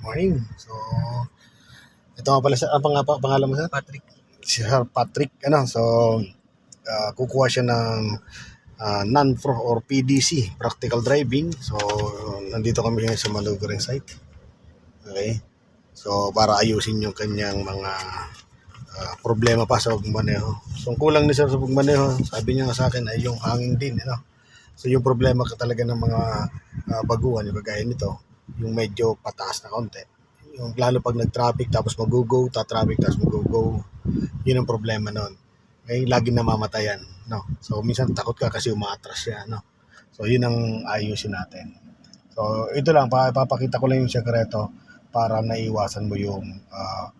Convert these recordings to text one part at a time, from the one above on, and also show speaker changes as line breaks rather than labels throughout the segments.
Morning. So, ito nga pala siya. Ang pang, pang, pangalan mo sir?
Patrick.
Si Sir Patrick. Ano, so, ah, kukuha siya ng ah, non-pro or PDC, practical driving. So, nandito kami ngayon sa maneuvering site. Okay. So, para ayusin yung kanyang mga ah, problema pa sa pagmaneho. So, ang kulang ni Sir sa pagmaneho, sabi niya nga sa akin ay yung hangin din. Ano? So, yung problema ka talaga ng mga ah, baguhan, yung kagaya nito, yung medyo pataas na konti. Yung lalo pag nag-traffic tapos mag-go, ta-traffic tapos mag-go, yun ang problema nun. Okay, lagi namamatayan, no? So minsan takot ka kasi umaatras siya, no? So yun ang ayusin natin. So ito lang, pa- papakita ko lang yung sekreto para naiwasan mo yung ah,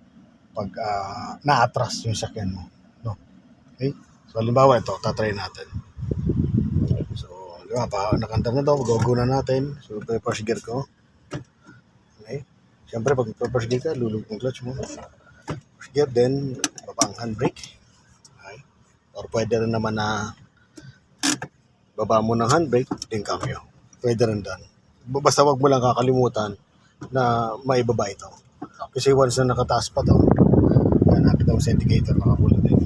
pag ah, naatras yung sakyan mo, no? Okay? So halimbawa ito, tatry natin. So, di ba, pa, nakandar na to, go na natin. So, first gear ko. Siyempre, pag first gear ka, lulog yung clutch mo. First gear, then, baba ang handbrake. Okay. Or pwede rin naman na baba mo ng handbrake, then cambio. Pwede rin doon. Basta wag mo lang kakalimutan na maibaba ito. Kasi once na nakataas pa to, yan, nakita mo sa indicator, nakakulot din.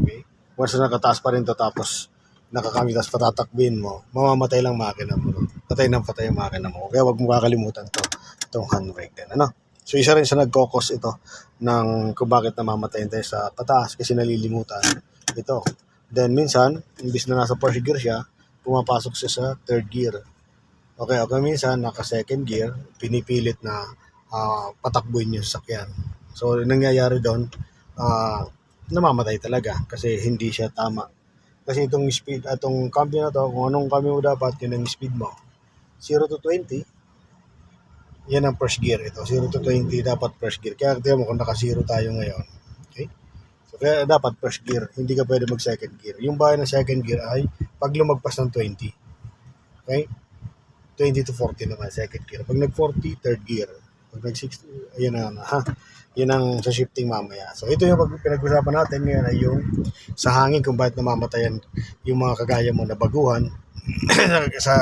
Okay? Once na nakataas pa rin to, tapos nakakamit, tapos patatakbin mo, mamamatay lang makina mo. Patay ng patay ang makina mo. Kaya wag mo kakalimutan to, itong handbrake din. Ano? So isa rin sa nagkokos ito ng kung bakit namamatay tayo sa pataas kasi nalilimutan ito. Then minsan, imbis na nasa first gear siya, pumapasok siya sa third gear. Okay, okay, minsan naka second gear, pinipilit na ah, patakbuhin yung sakyan. So nangyayari doon, ah, namamatay talaga kasi hindi siya tama. Kasi itong speed, atong cambio na to, kung anong cambio mo dapat, yun ang speed mo. 0 to 20, yan ang first gear ito. 0 to 20 dapat first gear. Kaya tingnan mo kung naka 0 tayo ngayon. Okay? So kaya dapat first gear. Hindi ka pwede mag second gear. Yung bahay ng second gear ay pag lumagpas ng 20. Okay? 20 to 40 naman second gear. Pag nag 40, third gear. Pag nag 60, ayan na. Ha? Yan ang sa shifting mamaya. So ito yung pag pinag-usapan natin ngayon ay yung sa hangin kung bakit namamatayan yung mga kagaya mo na baguhan sa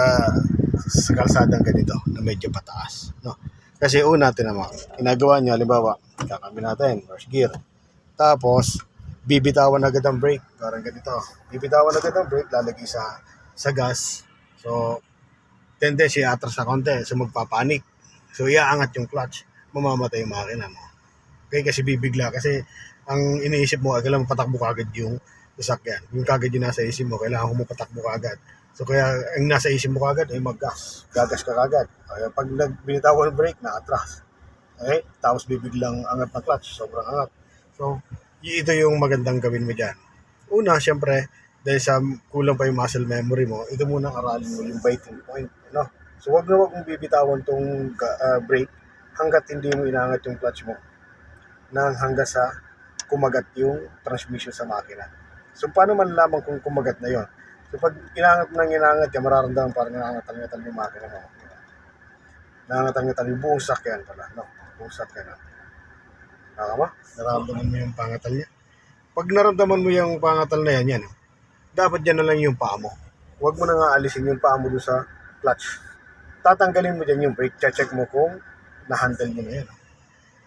sa kalsadang ganito na medyo pataas. No? Kasi una, tinama, ginagawa niya, halimbawa, kakabi natin, first gear. Tapos, bibitawan agad ang brake. Parang ganito. Bibitawan agad ang brake, lalagay sa sa gas. So, tendency atras sa konti. So, magpapanik. So, iaangat yung clutch. Mamamatay yung makina mo. Okay, kasi bibigla. Kasi, ang iniisip mo, kailangan patakbo ka agad yung sasakyan. Yung kagad yung nasa isip mo, kailangan mo patakbo agad. So kaya ang nasa isip mo kagad ay mag-gas. Gagas ka kagad. Kaya pag nag- binitawan ng brake, na-atras. Okay? Tapos bibiglang angat ng clutch. Sobrang angat. So, ito yung magandang gawin mo dyan. Una, syempre, dahil sa kulang pa yung muscle memory mo, ito muna aralin mo yung biting point. No? So, wag na wag mong bibitawan tong ah, brake hanggat hindi mo inaangat yung clutch mo nang hanggang sa kumagat yung transmission sa makina. So, paano man lamang kung kumagat na yon? So, pag inangat ng inangat yan, mararamdaman parang nangangatal-ngatal yung makina mo. Nangangatal-ngatal yung buong sakyan pala. No? Buong sakyan. No? Nakama? Nararamdaman mo yung pangatal niya. Pag naramdaman mo yung pangatal na yan, yan. Dapat yan na lang yung paa mo. Huwag mo na nga alisin yung paa mo doon sa clutch. Tatanggalin mo dyan yung brake. Check mo kung na-handle mo na yan.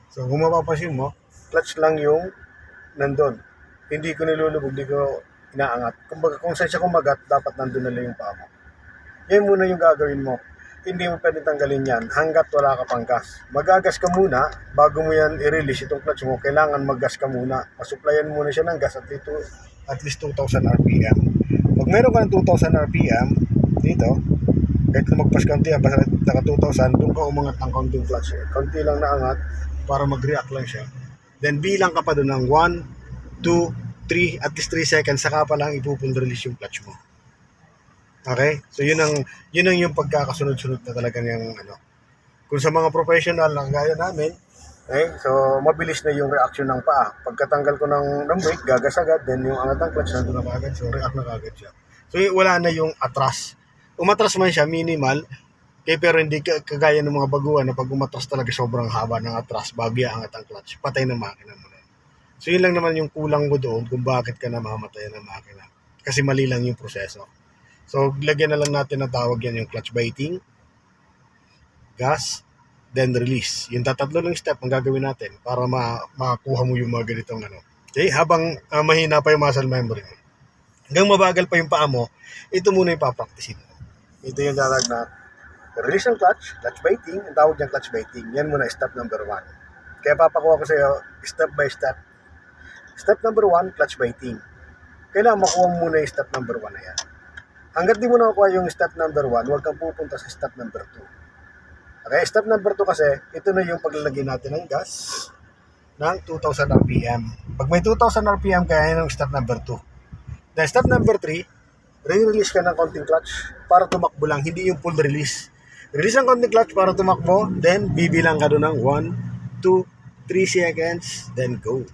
So, kung mapapansin mo, clutch lang yung nandun. Hindi ko nilulubog, hindi ko inaangat. Kumbaga, kung saan siya kumagat, dapat nandun na lang yung paa mo. Yan muna yung gagawin mo. Hindi mo pwede tanggalin yan hanggat wala ka pang gas. Magagas ka muna, bago mo yan i-release itong clutch mo, kailangan maggas ka muna. Masuplayan muna siya ng gas at least, at least 2,000 RPM. Pag meron ka ng 2,000 RPM, dito, kahit lumagpas ka yan, basta naka 2,000, doon ka umangat ng konting clutch. Konti lang naangat para mag-react lang siya. Then bilang ka pa doon ng 1, 2, 3, at least 3 seconds, saka pa lang ipupund release yung clutch mo. Okay? So yun ang yun ang yung pagkakasunod-sunod na talaga ng ano. Kung sa mga professional na gaya namin, okay, so mabilis na yung reaction ng paa. Pagkatanggal ko ng, ng brake, gagas agad, then yung angat ng clutch nandun na kaagad, so react na kaagad siya. So wala na yung atras. Umatras man siya, minimal, kaya pero hindi ka- kagaya ng mga baguhan na pag umatras talaga sobrang haba ng atras bago angat ang clutch, patay ng makina mo na. So yun lang naman yung kulang mo doon kung bakit ka namamatay ng makina. Kasi mali lang yung proseso. So, lagyan na lang natin ng tawag yan yung clutch biting, gas, then release. Yung tatatlo lang step ang gagawin natin para ma makakuha mo yung mga ganitong ano. Okay, habang ah, mahina pa yung muscle memory mo. Hanggang mabagal pa yung paa mo, ito muna yung papraktisin mo. Ito yung dalag na release ng clutch, clutch biting, ang tawag niyang clutch biting. Yan muna step number one. Kaya papakuha ko sa iyo step by step. Step number one, clutch biting. Kailangan makuha mo muna yung step number one na yan. Hanggat di mo nakuha yung step number one, huwag kang pupunta sa step number two. Okay, step number 2 kasi, ito na yung paglalagay natin ng gas ng 2,000 RPM. Pag may 2,000 RPM, kaya yun yung step number 2. Then step number 3, re-release ka ng konting clutch para tumakbo lang, hindi yung full release. Release ng konting clutch para tumakbo, then bibilang ka doon ng 1, 2, 3 seconds, then go.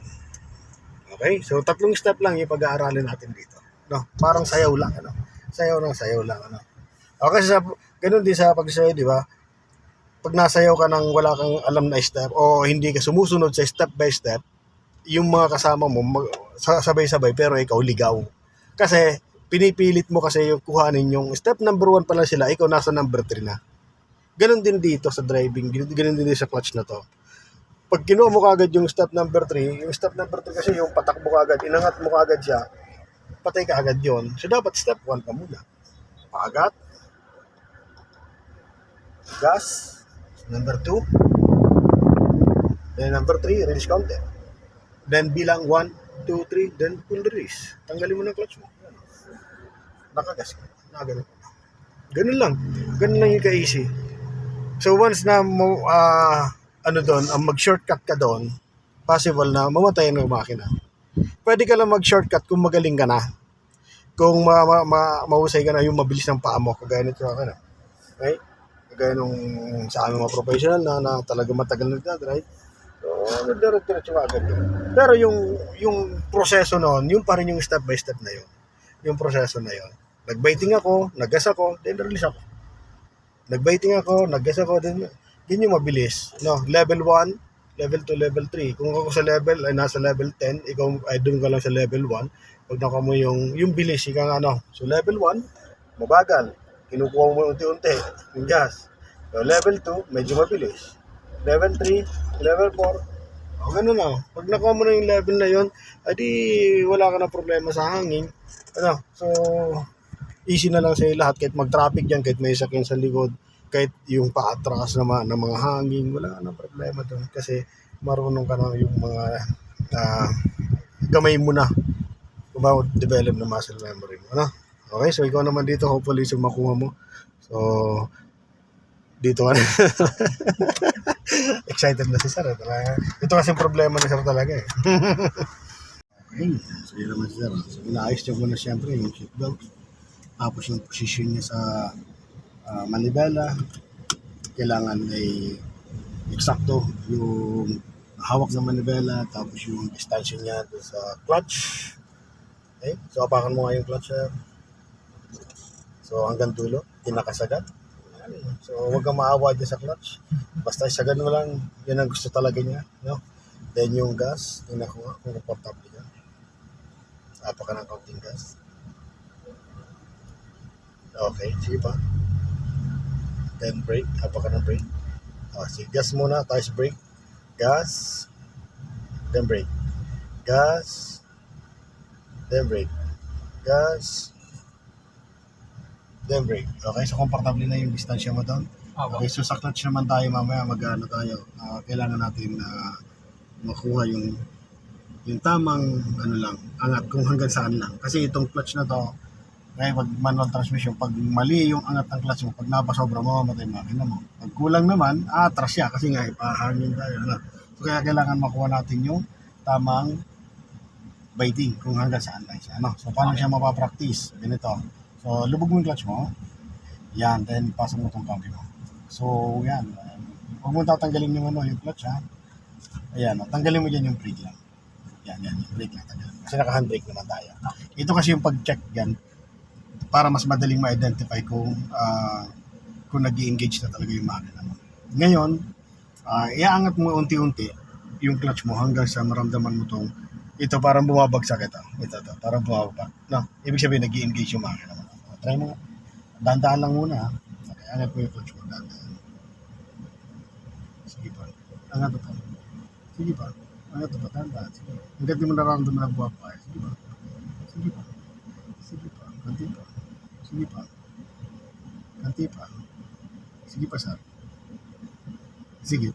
Okay? So, tatlong step lang yung pag-aaralin natin dito. No? Parang sayaw lang, ano? Sayaw lang, sayaw lang, ano? Okay, sa, ganun din sa pagsayaw, di ba? pag nasayaw ka ng wala kang alam na step o hindi ka sumusunod sa step by step, yung mga kasama mo mag, sa- sabay-sabay pero ikaw ligaw. Kasi pinipilit mo kasi yung kuhanin yung step number one pa lang sila, ikaw nasa number three na. Ganon din dito sa driving, ganon din dito sa clutch na to. Pag kinuha mo kagad yung step number 3, yung step number 3 kasi yung patakbo kagad, inangat mo kagad siya, patay ka agad yon. So dapat step 1 ka muna. Paagat, gas, Number 2. Then number 3, release counter. Then bilang 1, 2, 3, then full release. Tanggalin mo yung clutch mo. Nakagas ka. Nakaganon ka. Ganun lang. Ganun lang yung ka-easy. So once na mo, ah, ano doon, ang mag-shortcut ka doon, possible na mamatayan ng makina. Pwede ka lang mag-shortcut kung magaling ka na. Kung ma, ma, ma, mahusay ka na yung mabilis ng paa mo, kagaya nito ako na. Okay? Kagaya nung sa aming mga professional na, na talaga matagal nagdadrive. So, nagdiretso ka agad yun. Pero yung, yung proseso noon, yung pa rin yung step by step na yun. Yung proseso na yun. Nag-biting ako, nag-gas ako, then release ako. Nag-biting ako, nag-gas ako, then yun yung mabilis. No, level 1, level 2, level 3. Kung ako sa level ay nasa level 10, ikaw ay doon ka lang sa level 1. Pag nakuha mo yung, yung bilis, ika nga ano. So level 1, mabagal. Kinukuha mo unti-unti, yung gas. So, level 2, medyo mabilis. Level 3, level 4, o ganun na. Pag nakuha mo na yung level na yun, adi wala ka na problema sa hangin. Ano, so, easy na lang sa lahat. Kahit mag-traffic dyan, kahit may sakyan sa likod, kahit yung paatras naman ng mga hangin, wala ka na problema doon. Kasi marunong ka na yung mga ah, gamay mo na about develop na muscle memory mo. Ano? Okay, so ikaw naman dito, hopefully, so makuha mo. So, dito ka. Excited na si Sir. eh, Talaga. Ito kasi problema ni Sir talaga eh. okay, so yun naman si Sir. So, inaayos niya muna siyempre yung seatbelt. Tapos yung position niya sa ah, manibela. Kailangan ay eksakto yung hawak ng manibela tapos yung distansya niya doon sa clutch. Okay, so apakan mo nga yung clutch sir. So hanggang dulo, tinakasagad. So huwag kang maawa dyan sa clutch. Basta isagad mo lang, yan ang gusto talaga niya. No? Then yung gas, tingnan ko nga kung komportable ka. Apakan ng kaunting gas. Okay, sige pa. Then brake, apakan ng brake. Ah, sige, gas muna, tapos brake. Gas, then brake. Gas, then brake. Gas, then brake. Okay, so komportable na yung distansya mo doon. Okay, so sa clutch naman tayo mamaya mag-ano tayo. Ah, kailangan natin na makuha yung yung tamang ano lang, angat kung hanggang saan lang. Kasi itong clutch na to, kaya pag manual transmission, pag mali yung angat ng clutch mo, pag napasobra mo, mamatay yung makina mo. Pag kulang naman, atras siya kasi nga ipahangin tayo. Ano? So kaya kailangan makuha natin yung tamang biting kung hanggang saan lang siya. Ano? So paano siya mapapractice? Ganito. So lubog mo yung clutch mo. Yan, then pasok mo itong cambio mo. So yan. Huwag mo tatanggalin yung ano, yung clutch ha. Ayan, oh, tanggalin mo dyan yung brake lang. Yan, yan, yung brake lang tanggalin. Kasi naka-handbrake naman tayo. Ito kasi yung pag-check yan para mas madaling ma-identify kung ah, kung nag engage na talaga yung makina mo. Ngayon, ah, iaangat mo unti-unti yung clutch mo hanggang sa maramdaman mo tong ito parang bumabagsak ito. Ito to, parang bumababa. No, ibig sabihin nag engage yung makina mo. Try mo. nga. Dahan-dahan lang muna. Okay, angat mo yung clutch mo. Dahan-dahan. Angat pa. Sige pa. Angat pa. Tanda. Sige. Hanggat di mo nararamdaman na buwag pa. Sige pa. Sige pa. Sige pa. Kanti pa. Sige pa. Kanti pa. Sige pa, sir. Sige.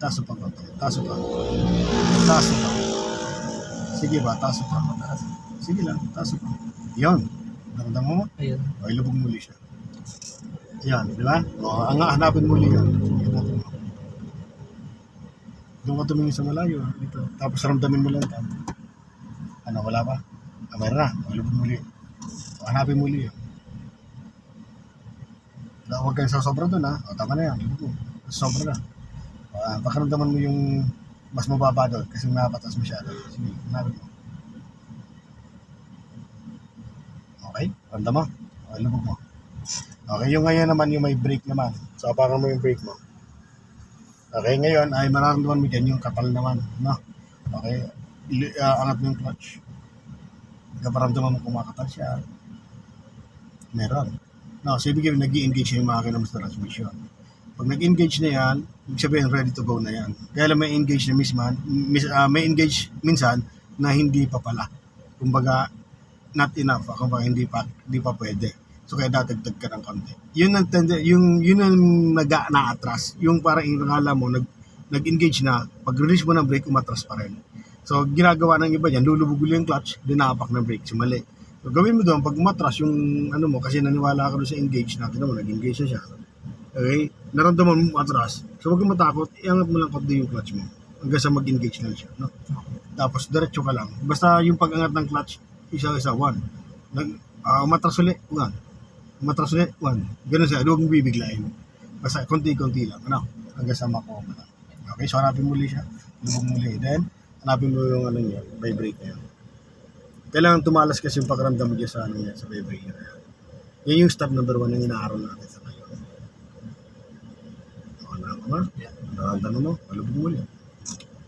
Taso pa konti. Taso pa. Taso pa. Sige ba? Taso pa. Taas. Sige lang. Taso pa. Yun. Naramdaman mo?
Ayun.
O, ilubog muli siya. Yan, di ba? O, ang hanapin muli yan. Hanapin mo. Doon ka tumingin sa malayo. ah, Dito. Tapos ramdamin mo lang ito. Ano, wala pa? Ah, mayroon na. Ilubog muli. O, hanapin muli yan. Wala, Huwag kang sasobra doon ha. O, tama na yan. Sobra na. Uh, pakaramdaman mo yung mas mababa doon kasi napatas masyado. Sige, hanapin mo. Okay? Ramdam mo? O, ilubog mo. Okay, yung ngayon naman yung may brake naman. So, aparan mo yung brake mo. Okay, ngayon ay mararamdaman mo dyan yung kapal naman. No? Okay, ah, angat mo yung clutch. Kaparamdaman mo kumakatal siya. Meron. No, so ibig sabihin, nag-engage yung makina mo sa transmission. Pag nag-engage na yan, ibig sabihin, ready to go na yan. Kaya lang may engage na misman, mis, ah, may engage minsan na hindi pa pala. Kumbaga, not enough. Kumbaga, hindi pa, hindi pa pwede. So kaya dadagdag ka ng konti. Yun ang tende, yung yun ang nag na-atras. Yung parang ingala mo nag nag-engage na, pag release mo ng brake umatras pa rin. So ginagawa ng iba diyan, lulubog yung clutch, dinapak ng brake, so mali. So gawin mo doon pag umatras yung ano mo kasi naniwala ka doon sa engage natin mo, nag-engage na siya. Okay? Naramdaman mo umatras. So huwag kang matakot, iangat mo lang konti yung clutch mo hanggang sa mag-engage lang siya, no? Tapos diretso ka lang. Basta yung pag-angat ng clutch, isa-isa, one. Nag, ah, umatras ulit, one matras ulit, one. Ganun siya, huwag mong bibiglayin. Basta konti-konti lang, ano, hanggang sa makuha mo. Okay, so hanapin muli siya, lubog muli. Then, hanapin mo yung ano niya, vibrate niya. Kailangan tumalas kasi yung pakiramdam mo dyan sa ano niya, sa vibrate niya. Yan yung step number one yung inaaral natin sa ngayon. Okay na ako ma? Nararamdaman mo, palubog muli.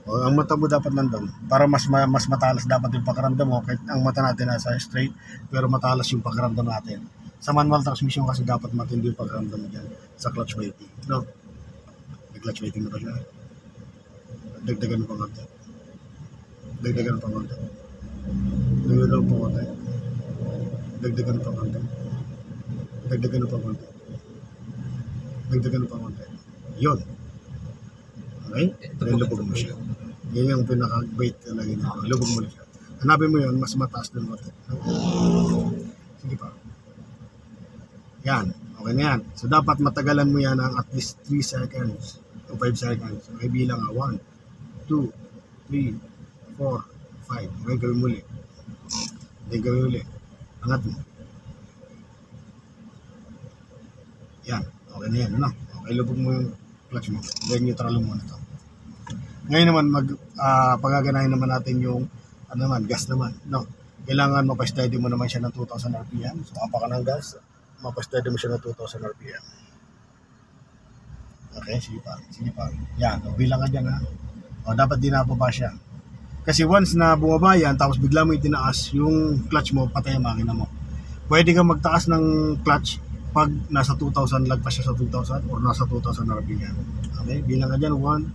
O, ang mata mo dapat nandun para mas ma- mas matalas dapat yung pakiramdam mo kahit ang mata natin nasa straight pero matalas yung pakiramdam natin sa manual transmission kasi dapat matindi yung pakiramdam mo dyan sa clutch weighting. No? May clutch weighting na ba siya? Dagdagan mo pa konti. Dagdagan mo pa konti. Dagdagan mo pa konti. Dagdagan pa konti. Dagdagan pa konti. Dagdagan pa konti. Yun. Okay? Then lubog mo siya. Yan yung pinaka-weight talaga niya. Lubog mo siya. Hanapin mo yun, mas mataas din mo. Sige pa. Yan. Okay na yan. So, dapat matagalan mo yan ng at least 3 seconds o 5 seconds. Okay, bilang nga. 1, 2, 3, 4, 5. Okay, gawin muli. Then, gawin muli. Angat mo. Yan. Okay na yan. Ano? Okay, lubog mo yung clutch mo. Then, neutral mo muna to. Ngayon naman, mag, ah, pagaganahin naman natin yung ano naman, gas naman. No? Kailangan mapa-steady mo naman siya ng 2,000 RPM. So, apa ka ng gas mapasteady mo siya ng 2,000 RPM. Okay, sige pa. Sige pa. Yan, o, bilang ka dyan ha. O, dapat dinababa siya. Kasi once na bumaba yan, tapos bigla mo itinaas, yung clutch mo, patay ang makina mo. Pwede kang magtaas ng clutch pag nasa 2,000, lagpas siya sa 2,000 or nasa 2,000 RPM. Okay, bilang ka dyan. 1,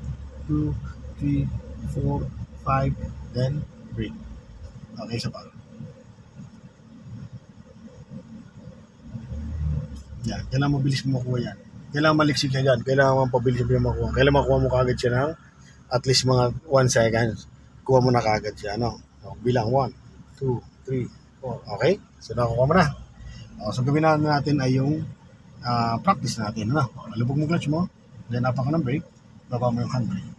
2, 3, 4, 5, then brake. Okay, isa pa. Yan. Kailangan mabilis mo makuha yan. Kailangan maliksik ka dyan. Kailangan mapabilis mo makuha. Kailangan makuha mo kagad siya ng at least mga 1 seconds. Kuha mo na kagad siya. No? So, bilang 1, 2, 3, 4. Okay? So, nakuha mo na. O, so, gawin na natin ay yung ah, practice natin. Ano? Malubog mo clutch mo. Then, napa ka ng brake. Baba mo yung handbrake.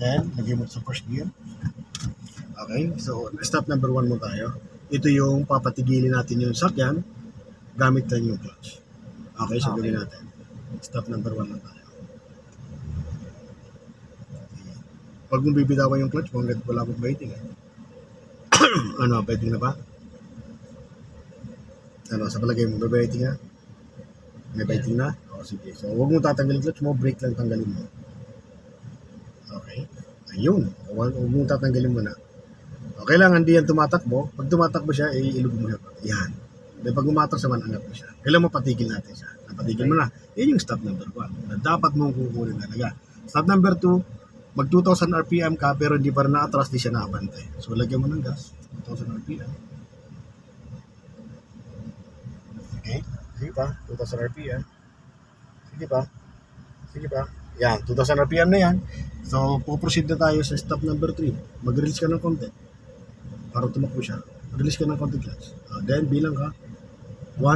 Then, lagay mo sa first gear. Okay? So, step number 1 mo tayo. Ito yung papatigilin natin yung sakyan gamit lang yung clutch. Okay, so
Okay.
gawin natin. Step number one lang tayo. Huwag mong bibitawan yung clutch mo hanggat wala pong biting. Eh. ano, biting na ba? Ano, sa palagay mo, may biting na? May biting na? O, sige. So, huwag mong tatanggalin clutch mo, brake lang tanggalin mo. Okay. Ayun. Huwag, huwag mong tatanggalin mo na. O, kailangan di yan tumatakbo. Pag tumatakbo siya, eh, ilubog mo siya. Yan. Then pag umatras naman, angat mo siya. Kailan mapatigil natin siya? Napatigil mo na. Yan yung step number one. Na dapat mong kukunin talaga. Stop number 2, mag 2,000 RPM ka pero hindi pa rin na-atras, di siya nakabantay. So, lagyan mo ng gas, 2,000 RPM. Okay, sige pa, 2,000 RPM. Sige pa, sige pa. Yan, 2,000 RPM na yan. So, puproceed na tayo sa stop number 3. Mag-release ka ng konti para tumakbo siya. Release ka ng konti gas. Uh, then, bilang ka. 1,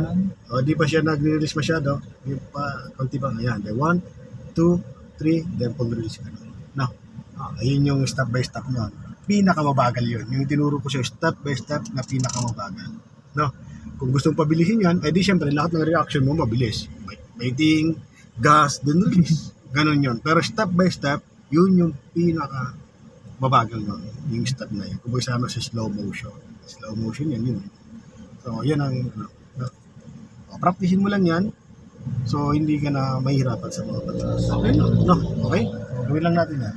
uh, di pa siya nag-release masyado. Di pa, konti pa. Ayan, then 1, 2, 3, then full release ka na. Now, ah, ayun yung step by step nyo. Pinakamabagal yun. Yung tinuro ko siya, step by step na pinakamabagal. No? Kung gusto mong pabilisin yan, edi syempre lahat ng reaction mo mabilis. Waiting, gas, then release. Ganon yun. Pero step by step, yun yung pinaka mabagal nun. Yung step na yun. Kung sama sa slow motion. Slow motion yan, yun. So, yan ang, ano, no? O, practicein mo lang yan. So, hindi ka na mahirapan sa mga patalas. Okay, no? No? Okay? Gawin lang natin yan.